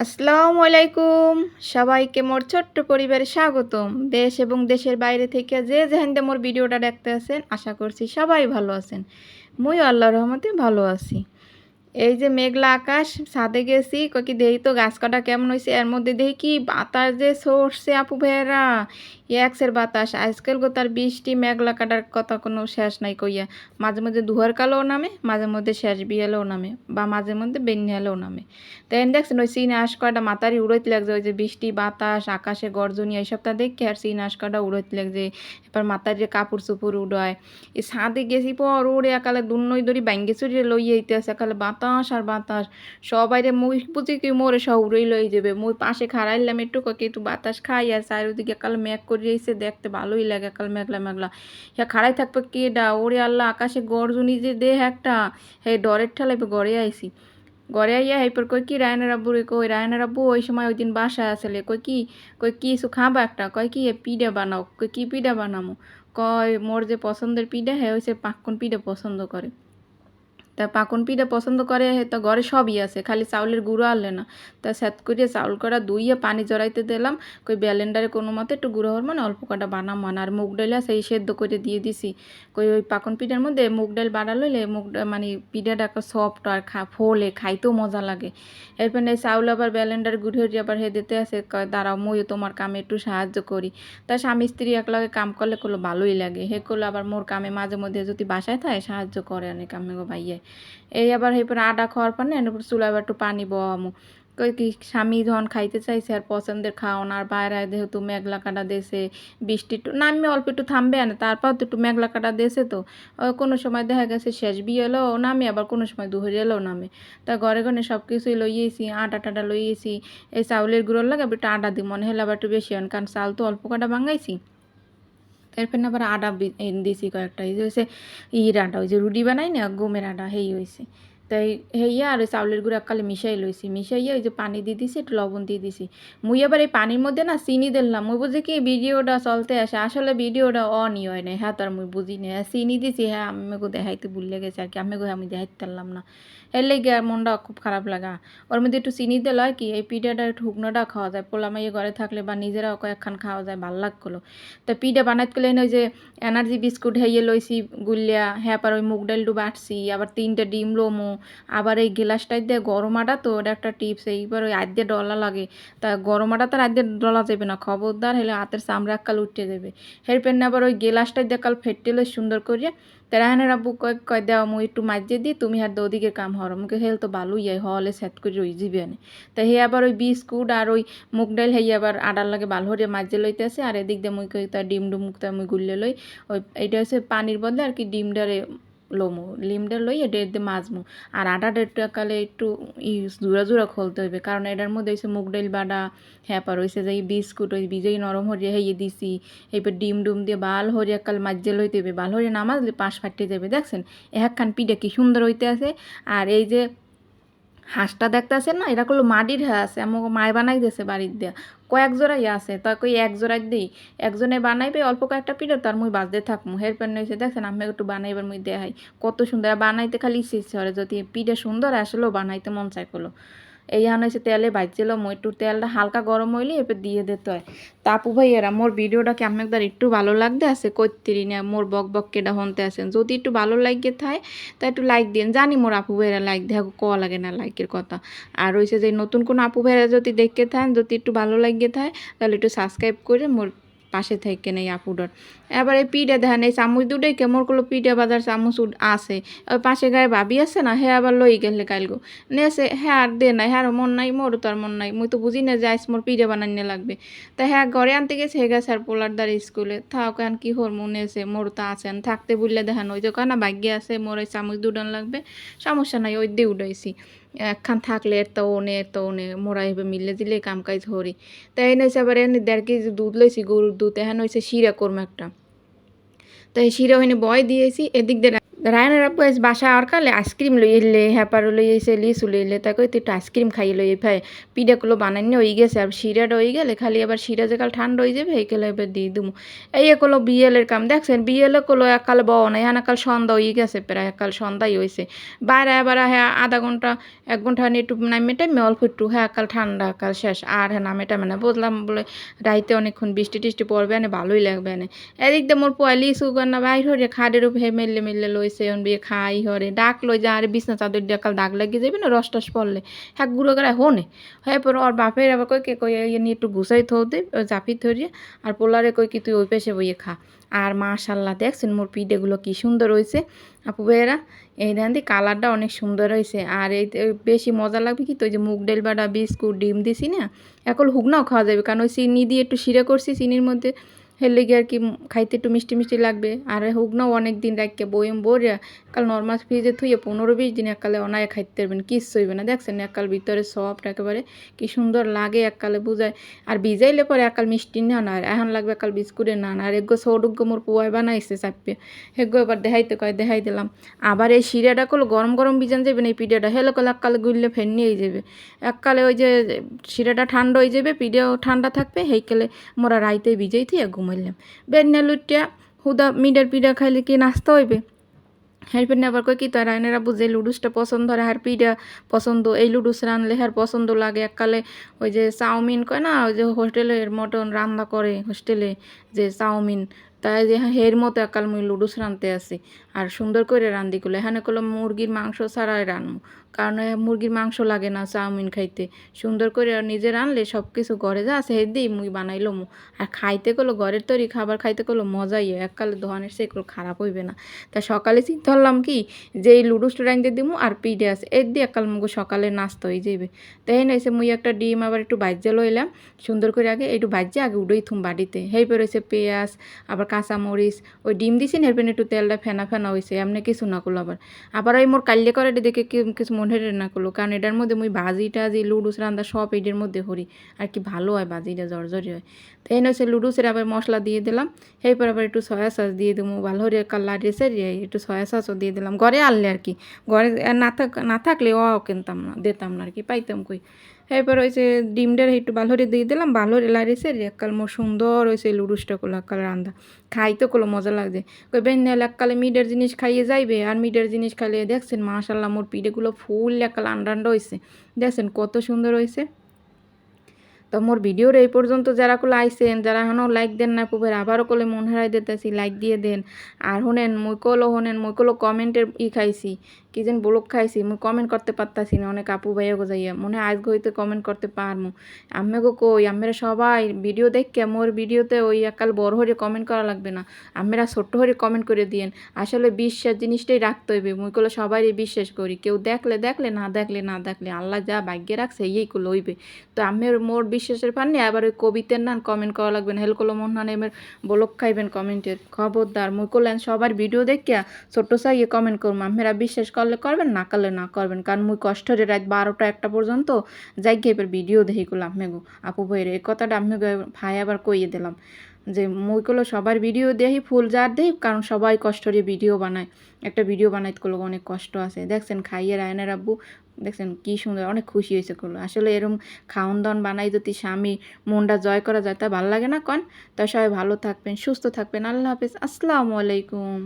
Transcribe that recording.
আসসালামু আলাইকুম। সবাইকে মোর ছোট্ট পরিবারে স্বাগতম। দেশ এবং দেশের বাইরে থেকে যে যেহেন দিয়ে মোর ভিডিওটা দেখতে আছেন, আশা করছি সবাই ভালো আছেন। মুই আল্লাহর রহমতে ভালো আছি। এই যে মেঘলা আকাশ, ছাদে গেছি কি দেই তো গাছ কাটা কেমন হয়েছে এর মধ্যে দেখি কি বাতাস যে সরছে আপু ভাইয়েরা। একসের বাতাস, আজকাল গো তার বৃষ্টি, মেঘলা কাটার কথা কোনো শেষ নাই কইয়া। মাঝে মধ্যে দুহার কালোও নামে, মাঝে মধ্যে শেষ বিয়েলেও নামে, বা মাঝে মধ্যে বেনিয়ালেও নামে। তাই দেখছেন, ওই সিনে আশ কয়টা মাতারি উড়াইতে লাগছে, ওই যে বৃষ্টি, বাতাস, আকাশে গর্জনি এই সবটা দেখে আর সিনে আশ কয়টা উড়াইতে লাগছে। এবার মাতার যে কাপড় চুপুর উড়ায়। এই ছাদে গেছি পর, ওরে একালে দুনই দড়ি ব্যাঙ্গে চুরিয়ে লইয়ে আছে একালে বাতাস আর বাতাস। সবাইরে মুই বুঝি কি মোরে সব উড়েই লই যাবে মুই পাশে খাড়াইলাম একটু একটু বাতাস খাই আর চারিদিকে একালে মেঘ করে এসে দেখতে ভালোই লাগে কাল মেঘলা মেঘলা। হ্যাঁ খাড়াই থাকবে কে ডা ওরে আল্লাহ, আকাশে গর্জনি যে দেহ একটা। হে ডরের ঠেলাই গড়ে আইছি। ঘরে আইয়া এরপর কই কি, রায়নের আব্বু রে কই, রায়নের আব্বু ওই সময় ওই দিন বাসায় আসলে, কই কি কই কি কিছু খাবা একটা? কয় কি পিঠা বানাও, কই কি পিঠা বানামো? কয়, মোর যে পছন্দের পিঠা হ্যাঁ সে পাক্কন পিঠা পছন্দ করে। তা পাকন পিঠা পছন্দ করে তো ঘরে সবই আছে, খালি চাউলের গুঁড়ো আনলে না। তা স্যাত করে চাউল করা দুইয়ে পানি জড়াইতে দিলাম, কই ব্যালেন্ডারে কোনো মতে একটু গুঁড়ো হওয়ার মানে অল্প কটা বানাম মানে। আর মুগ ডাল সেই সেদ্ধ করে দিয়ে দিছি। কই ওই পাকন পিঠার মধ্যে মুগ ডাল বাড়া লইলে মুগ মানে পিঠাটা সফট আর খা, ফোলে, খাইতেও মজা লাগে। এরপর এই চাউল আবার ব্যালেন্ডার গুঁড়ো আবার হে দিতে কয় দাঁড়াও, মইও তোমার কামে একটু সাহায্য করি। তা স্বামী স্ত্রী একলাগে কাম করলে করল ভালোই লাগে। হে করল আবার মোর কামে মাঝে মধ্যে যদি বাসায় থাকে, সাহায্য করে অনেক। কামে গো ভাইয়ে এই আবার এরপর আডা খাওয়ার পর না, এরপর চুলা আবার একটু পানি কই কি স্বামী যখন খাইতে চাইছে আর পছন্দের খাওয়ান, আর বাইরে যেহেতু মেঘলা কাটা দেশে বৃষ্টি একটু নামে অল্প একটু থামবে না, তারপর তো একটু মেঘলা কাটা দেশে তো কোনো সময় দেখা গেছে শেষ বিয়ে এলো নামে আবার কোনো সময় দুহরি এলেও নামে তা ঘরে ঘরে সব কিছুই লইয়েছি, আটা টাটা লইয়েছি, এই চাউলের গুঁড়োর লাগে একটু আটা দিই মনে হলে আবার একটু বেশি হন, কারণ চাল তো অল্প কাটা ভাঙাইছি। এরপর আবার আটা দিয়েছি কয়েকটা। এই যে হয়েছে ইর আটা ওই যে রুটি বানাই না, গমের আটা হেই হয়েছে তাই হেইয়া আর চাউলের গুঁড়ো এককালে মিশাই লইছি। মিশাইয়া ওই যে পানি দিয়ে দিছি, একটু লবণ দিয়ে দিছি। মুই আবার এই পানির মধ্যে না চিনি দিলাম মুই বুঝি কি ভিডিওটা চলতে আসে? আসলে ভিডিওটা অনই হয় না হ্যাঁ তার মুই বুঝি না হ্যাঁ চিনি দিছি হ্যাঁ আমি গো দেখাইতে ভুলে গেছে আর কি। আমি গো আমি দেখাইতে পারলাম না। এর লেগে আর মনটা খুব খারাপ লাগা। ওর মধ্যে একটু চিনি দিলে হয় কি, এই পিঠাটা একটু হুকনোটা খাওয়া যায়। পোলামাইয়ে ঘরে থাকলে বা নিজেরাও কয়েকখান খাওয়া যায়, ভালো লাগল। তা পিঠা বানাইতে গেলে ওই যে এনার্জি বিস্কুট হেয়ে লইছি গুলিয়া হ্যাঁ আবার ওই মুগ ডাল বাটছি আবার তিনটা ডিম লোমো আবার এই গ্লাসটাই দিয়ে গরম আটা, তো ওটা একটা টিপস, এইবার ওই আদ্যে ডলা লাগে। তা গরম আটা তার আদ্যে ডলা যাবে না, খবরদার হলে হাতের চামড়া কাল উঠে যাবে। হেরপেন আবার ওই গ্লাসটাই দিয়ে কাল ফেটে সুন্দর করে তেরাহানের আব্বু কয় কয় দেওয়া মুই একটু মাঝে দিই, তুমি আর দৌদিকে কাম হর। মুখে হেল তো ভালোই হয় হলে সেট করে রই যাবে আনে। তা হে আবার ওই বিস্কুট আর ওই মুগ ডাল হেই আবার আডার লাগে ভালো হরে লইতে আসে আর এদিক দিয়ে মুই কই তার ডিম ডুম মুখটা মুই গুললে লই। ওই, এইটা হচ্ছে পানির বদলে আর কি ডিমডারে লমু, লিমটা লই ডেট দিয়ে মাজমু। আর আটা ডেটটা কালে একটু জোড়া জোড়া খুলতে হইবে। কারণ এটার মধ্যে হয়েছে মুগ ডাইল বাডা হ্যাপার হয়েছে যে বিস্কুট, ওই বিজয়ী নরম হরিয়া হইয়ে দিছি। এইবার ডিম ডুম দিয়ে বাল হরিয়া কাল মাজ্জে লইতে হবে বাল হরিয়া নামাজলে পাশ ফাটিয়ে যাবে দেখছেন? একখান পিঠা কি সুন্দর হইতে আছে। আর এই যে হাঁসটা দেখতে না? এরা করল মাটির হাঁস, আমাকে মায় বানাই দিয়েছে বাড়ির দিয়া। কয়েক জোড়াই আছে, তা কই এক জোড়াই দিই। একজনে বানাইবে, অল্প কয়েকটা পিঠে, তার মুই বাজতে থাকব হের প্যান হয়েছে দেখছেন আমি একটু বানাইবার মুই দেখাই। কত সুন্দর বানাইতে খালি ইচ্ছে করে, যদি পিঠে সুন্দর আসলেও বানাইতে মন চাই করল এই হান হয়েছে তেলে ভাজছিল মই একটু তেলটা হালকা গরম হইলে এবার দিয়ে দিতে হয়। তা আপু ভাইয়েরা, মোর ভিডিওটা কেমন একবার একটু ভালো লাগতে আছে? করতেরি না, মোর বক বক কেটা হনতে আছেন যদি একটু ভালো লাগে থাকে তা একটু লাইক দিন জানি মোর আপু ভাইয়েরা লাইক দেখো ক লাগে না লাইকের কথা। আর হয়েছে যে নতুন কোনো আপু ভাইয়েরা যদি দেখতে থাকেন যদি একটু ভালো লাগে থাকে তাহলে একটু সাবস্ক্রাইব করে মোর পাশে থেকে নেই আপুডর। এবার পিঠা দেখেন এই চামচ দুটাই কেমন করল পিঠা বাজার চামচ আছে। ওই পাশে গায়ে ভাবি আছে না হ্যাঁ আবার লই গেলে কালগো। নেছে হ্যাঁ আর দে নাই হ্যাঁ মন নাই মোরও তার মন নাই, মুই তো বুঝি না যাইস মোর পিঠা বানাইনে লাগবে। তা হ্যাঁ ঘরে আনতে গেছে হে গেছে আর পোলার দ্বার স্কুলে থাক এখন কি হর মনে আছে মোর তো আছেন থাকতে বললে দেখেন ওই যে না, ভাগ্যে আছে, মোর ওই চামচ দুডান লাগবে। সমস্যা নাই, ওই দিয়ে উঠাইছি। একখান থাকলে তো ওনে তো ওনে, মোরা এবার মিললে দিলে কাম কাজ হরি তাই নইছে আবার এনে দেড় কেজি দুধ লইছি, গরুর দুধ এখন হয়েছে শিরা করম একটা। তাই শিরোহিনী বয় দিয়েছি এদিক দিয়ে রায়নের আব্বু আজ বাসা আর কালে আইসক্রিম লই এলে হ্যাপার লই এসে লিচু লই এলে তাকে একটু আইসক্রিম খাই লই ভাই। পিঠাগুলো বানানি হয়ে গেছে আর শিরাটা হয়ে গেলে খালি আবার শিরা যে কাল ঠান্ডা হয়ে যাবে এই কালে এবার দিয়ে দেবো এই একলো বিয়েলের কাম, দেখছেন? বিয়েলে কলো একাল বও না এখানে কাল সন্ধ্যা হয়ে গেছে, প্রায় একাল সন্ধ্যাই হয়েছে বাইরে এবার হ্যাঁ আধা ঘণ্টা, এক ঘণ্টা নিয়ে একটু নামে টাইমে অল্প একটু হ্যাঁ কাল ঠান্ডা, কাল শেষ, আর হ্যাঁ নামে টাইমে না। বুঝলাম বলে রাইতে অনেকক্ষণ বৃষ্টি টিষ্টি পড়বে না, ভালোই লাগবে না। এদিক দিয়ে মোর পয়লি সুগার না বাইর হরে খাডের উপরে মেললে মেললে লইছে। অন বিয়ে খাই, হরে। ডাক লই যা, আরে, বিছনা চাদর দিয়ে কাল দাগ লাগিয়ে যাবে না? রস টস পড়লে? হ্যাঁ গুঁড়ো করে হোনে। হ্যাঁ পর ওর বাপের আবার কই কে কই ইয়ে নিয়ে একটু গুছাই থো দে জাপি ধরিয়ে, আর পোলারে কই কি, তুই ওই পেশে বইয়ে খা। আর মাশাল্লাহ, দেখছেন মোর পিঠেগুলো কি সুন্দর হয়েছে আপু ভাইয়েরা, এই দেন দি, কালারটা অনেক সুন্দর হয়েছে আর এই বেশি মজা লাগবে কি, তো যে মুগ ডাল বাটা, বিস্কুট, ডিম দিছি না, এখন হুগনাও খাওয়া যাবে। কারণ ওই চিনি দিয়ে একটু শিরা করছি, চিনির মধ্যে হেলে গিয়ে আর কি খাইতে একটু মিষ্টি মিষ্টি লাগবে। আর হুগনাও অনেক দিন রাখকে বইম বরিয়া কাল নর্মাল ফ্রিজে থুয়ে পনেরো বিশ দিন এককালে অনায় খাইতে পারবেন কিস হইবে না। দেখছেন এককাল ভিতরে সফট একেবারে কি সুন্দর লাগে এককালে বুঝায়। আর ভিজাইলে পরে এককাল মিষ্টি না না আর এখন লাগবে এককাল বিস্কুটের না আর এগো সৌডুগ্য মোর পুয়াই বানাইছে চাপিয়ে হেগো এবার দেখাইতে কয়, দেখাই দিলাম। আবার এই শিরাটা করল গরম গরম বিজান যাবে না এই পিঠাটা হেলে কলে এককালে গুললে ফেন নিয়েই যাবে এককালে ওই যে শিরাটা ঠান্ডা হয়ে যাবে পিঠাও ঠান্ডা থাকবে, হেইকালে মোরা রাইতে ভিজাই থিয়ে ঘুমাইলাম বেদনা লুটিয়া হুদা মিডার পিডা খাইলে কি নাস্তা হইবে? হেরপেন আবার কই কি তার রায়নেরা বুঝে লুডুসটা পছন্দ হয় হার পিডা পছন্দ। এই লুডুস রানলে হার পছন্দ লাগে। এককালে ওই যে চাউমিন কয় না, ওই যে হোস্টেলের মটন রান্না করে হোস্টেলে যে চাউমিন তাই যে হের মতো একাল মুই লুডুস রানতে আসি আর সুন্দর করে রান্ধি করলে এখানে করল মুরগির মাংস ছাড়াই রানবো কারণ মুরগির মাংস লাগে না চাউমিন খাইতে। সুন্দর করে নিজে রানলে সব কিছু ঘরে যা আছে হের দিই, মুই বানাইলো মু আর খাইতে করল ঘরের তৈরি খাবার খাইতে করল মজাই হয়। এককালে ধনের সেগুলো খারাপ হইবে না। তা সকালে চিন্তা করলাম কি যে এই লুডুসটা রাঁধতে দিমু আর পিঠে আছে, এর দিয়ে একাল মুগো সকালে নাস্তা হয়ে যাইবে। তাই নাইছে, মুই একটা ডিম আবার একটু বাজ্যা লইলাম। সুন্দর করে আগে, একটু বাজ্যা আগে উডই থুম বাড়িতে হেই পেরেছে পেঁয়াজ, আবার কাঁচামরিচ, ওই ডিম দিছি না, এরপরে একটু তেলটা ফেনা ফেনা হয়েছে এমনি কিছু না করল আবার। আবার ওই মোর কাল্যে করে দেখে কিছু মনে না করল কারণ এটার মধ্যে মুই ভাজি টাজি, লুডুস রান্দা সব এটার মধ্যে হরি আর কি ভালো হয় ভাজিটা জর্জরি হয়। তো এই নয় লুডুসের আবার মশলা দিয়ে দিলাম, এরপর আবার একটু সয়া সস দিয়ে দেবো ভালো করে কালার এসে একটু সয়া সসও দিয়ে দিলাম, ঘরে আনলে আর কি, ঘরে না থাক না থাকলে ও কিনতাম না, দিতাম না আর কি, পাইতাম কই। এরপর হয়েছে ডিমটার একটু ভালো করে দিয়ে দিলাম ভালো করে লাড়িয়েছে এককাল মোর সুন্দর হয়েছে লুডুসটা করল এককাল রান্দা খাইতে করল মজা লাগছে। কই বেন এককালে মিডের জিনিস খাইয়ে যাইবে, আর মিডের জিনিস খাইলে দেখছেন মাশাল্লাহ মোর পিঠেগুলো ফুল এককাল আন্ডান্ড হয়েছে দেখছেন কত সুন্দর হয়েছে তো মোর ভিডিওর এই পর্যন্ত যারা কোলে আইসেন যারা এখনও লাইক দেন না পুবের আবারও কোলে মন হারাই দিতেছি লাইক দিয়ে দেন। আর হোনেন, মুই কলো হোনেন, মুই কলো কমেন্টের ই খাইছি, কি যেন ব্লক খাইছি, মুই কমেন্ট করতে পারতাছি না, অনেক আপু ভাইয়া যাইয়া, মনে হয় আজ হইতে কমেন্ট করতে পারমু। আমি গো কই আমরা সবাই ভিডিও দেখকে মোর ভিডিওতে ওই একাল বড় হরে কমেন্ট করা লাগবে না আমরা ছোট্ট হরে কমেন্ট করে দিয়েন। আসলে বিশ্বাস জিনিসটাই রাখতে হইবে, মুই কলো সবাই বিশ্বাস করি, কেউ দেখলে দেখলে, না দেখলে না দেখলে, আল্লাহ যা ভাগ্যে রাখছে এই কলো হইবে তো আমি মোর বিশ্বাসের পাননি আবার ওই কবিতার নান কমেন্ট করা লাগবে না। হেল কলো মন এবার বলক খাইবেন কমেন্টের খবরদার মুই করলেন সবার ভিডিও দেখিয়া ছোট্ট সাইয়ে কমেন্ট করব আমরা বিশ্বাস করলে করবেন, না করলে না করবেন। কারণ মুই কষ্টরে রাত বারোটা একটা পর্যন্ত যাই গিয়ে এবার ভিডিও দেখি করলাম আমেগো আপু ভাইয়ের এই কথাটা আমি ভাই আবার কইয়ে দিলাম যে মুইগুলো সবার ভিডিও দেখি ফুল যার দেই কারণ সবাই কষ্টরে ভিডিও বানায়। একটা ভিডিও বানাইতে করল অনেক কষ্ট আছে। দেখছেন খাইয়ে রায়নের আব্বু দেখছেন কি সুন্দর, অনেক খুশি হয়েছে করল আসলে এরম খাওন দাওন বানাই যদি স্বামী মনটা জয় করা যায়, তা ভালো লাগে না কন? তা সবাই ভালো থাকবেন, সুস্থ থাকবেন। আল্লাহ হাফিজ, আসসালামু আলাইকুম।